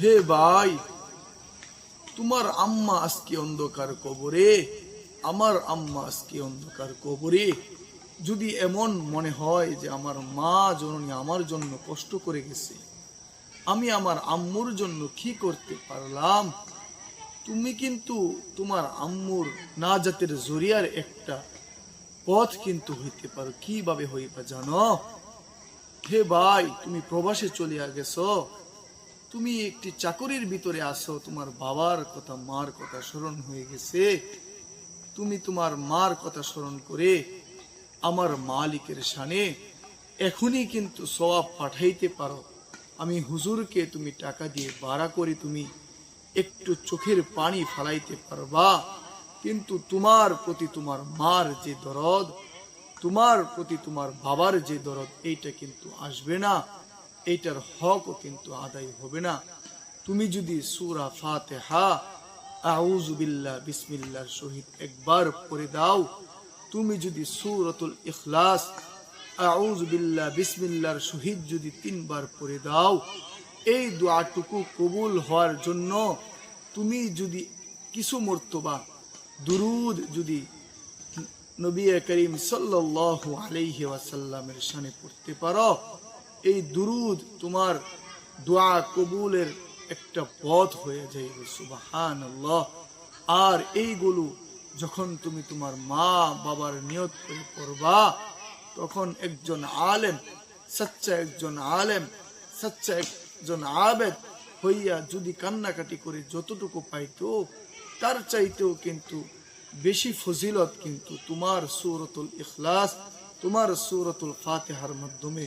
হে ভাই, তোমার আম্মা আজকে অন্ধকার কবরে, আমার আম্মা আজকে অন্ধকার কবরে। যদি এমন মনে হয় যে আমার মা জননী আমার জন্য কষ্ট করে গেছে, আমি আমার আম্মুর জন্য কি করতে পারলাম? তুমি কিন্তু তোমার আম্মুর না জাতের জরিয়ার একটা পথ কিন্তু হইতে পারো। কীভাবে হইবা জানো? হে ভাই, তুমি প্রবাসে চলিয়া গেছো তুমি একটি চাকরির ভিতরে আসো তোমার বাবার কথা, মার কথা স্মরণ হয়ে গেছে। তুমি তোমার মার কথা স্মরণ করে আমার মালিকের সানে এখনই কিন্তু সওয়াব পাঠাইতে পারো। আমি হুজুরকে তুমি টাকা দিয়ে ভাড়া করে তুমি একটু চোখের পানি ফালাইতে পারবা, কিন্তু তোমার প্রতি তোমার মার যে দরদ, তোমার প্রতি তোমার বাবার যে দরদ, এইটা কিন্তু আসবে না। এইটার হকও কিন্তু আদায় হবে না। তুমি যদি সুরা আউজুবিল্লাহ বিসমিল্লার সহিত একবার পড়ে দাও, তুমি যদি সুরতুল ইখলাস আউজুবিল্লাহ বিসমিল্লার সহিত যদি তিনবার পড়ে দাও, এই দোয়াটুকু কবুল হওয়ার জন্য তুমি যদি কিছু মর্তবা, দুরুদ যদি নবী করিম সাল্লাল্লাহু আলাইহি ওয়াসাল্লামের শানে পড়তে পারো এই দুরুদ তোমার দোয়া কবুলের একটা পথ হয়ে যাইবে, সুবহানাল্লাহ। আর এইগুলো যখন তুমি তোমার মা বাবার নিয়ত করে পড়বা, তখন একজন আলেম, সচ্চা একজন আলেম, সচ্চা একজন আবেদ হইয়া যদি কান্নাকাটি করে যতটুকু পাইতো, তার চাইতেও কিন্তু বেশি ফজিলত কিন্তু তোমার সুরতুল ইখলাস, তোমার সুরতুল ফাতেহার মাধ্যমে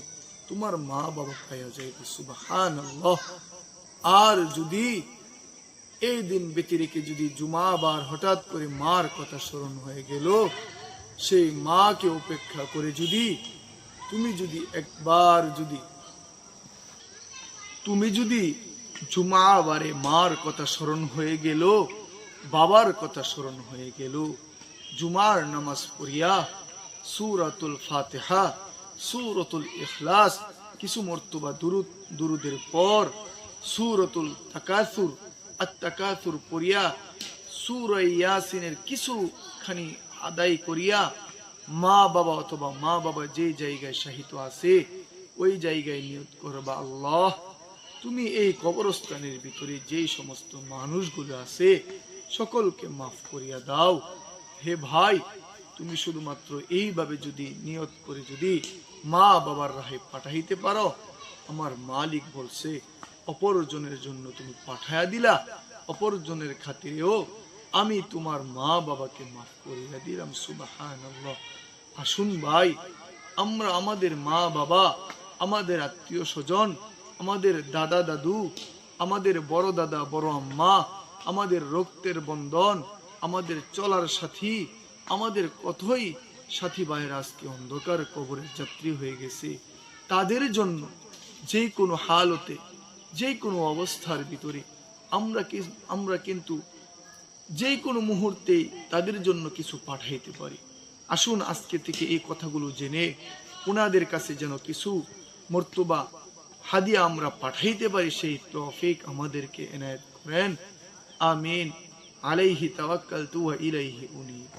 তোমার মা বাবা পাইয়া যাইবে, সুবহানাল্লাহ। আর যদি এই দিন ব্যতিরেকে যদি জুমা বার হঠাৎ করে মার কথা স্মরণ হয়ে গেল, সেই মাকে উপেক্ষা করে যদি, তুমি যদি একবার যদি, তুমি যদি জুমা বারে মার কথা স্মরণ হয়ে গেল, বাবার কথা স্মরণ হয়ে গেল, জুমার নামাজ পড়িয়া সুরাতুল ফাতেহা সুরতুল ইখলাস, কিছু মর্তবা দুরুদ, দুরুদের পর, সুরতুল তাকাসুর আত্মাকাসুর পড়িয়া, সুরা ইয়াসিনের কিছুখানি আদায় করিয়া, মা বাবা অথবা মা বাবা যে জায়গায় সাহিত্য আছে, ওই জায়গায় নিয়ত করবা আল্লাহ। তুমি এই কবরস্থানের ভিতরে যেই সমস্ত মানুষগুলো আছে, সকলকে মাফ করিয়া দাও। হে ভাই তুমি শুধুমাত্র এইভাবে যদি নিয়ত করে যদি মা বাবার রাহে পাঠাইতে পারো, আমার মালিক বলছে, অপরজনের জন্য তুমি পাঠায়া দিলা, অপরজনের খাতিরেও আমি তোমার মা বাবাকে মাফ করিয়া দিলাম সুবাহান আসুন ভাই, আমরা আমাদের মা বাবা, আমাদের আত্মীয় স্বজন, আমাদের দাদা দাদু, আমাদের বড় দাদা বড় আম্মা, আমাদের রক্তের বন্ধন, আমাদের চলার সাথী আমাদের কতই সাথী ভাইয়ের আজকে অন্ধকার কবরের যাত্রী হয়ে গেছে। তাদের জন্য যে কোনো হালতে, যে কোনো অবস্থার ভিতরে আমরা কি, আমরা কিন্তু যে কোনো মুহূর্তেই তাদের জন্য কিছু পাঠাইতে পারি। আসুন আজকে থেকে এই কথাগুলো জেনে ওনাদের কাছে যেন কিছু মর্তবা হাদিয়া আমরা পাঠাইতে পারি, সেই তৌফিক আমাদেরকে এনায়েত করেন। আমিন। আলাইহি তাওয়াক্কালতু ওয়া ইলাইহি উনীব।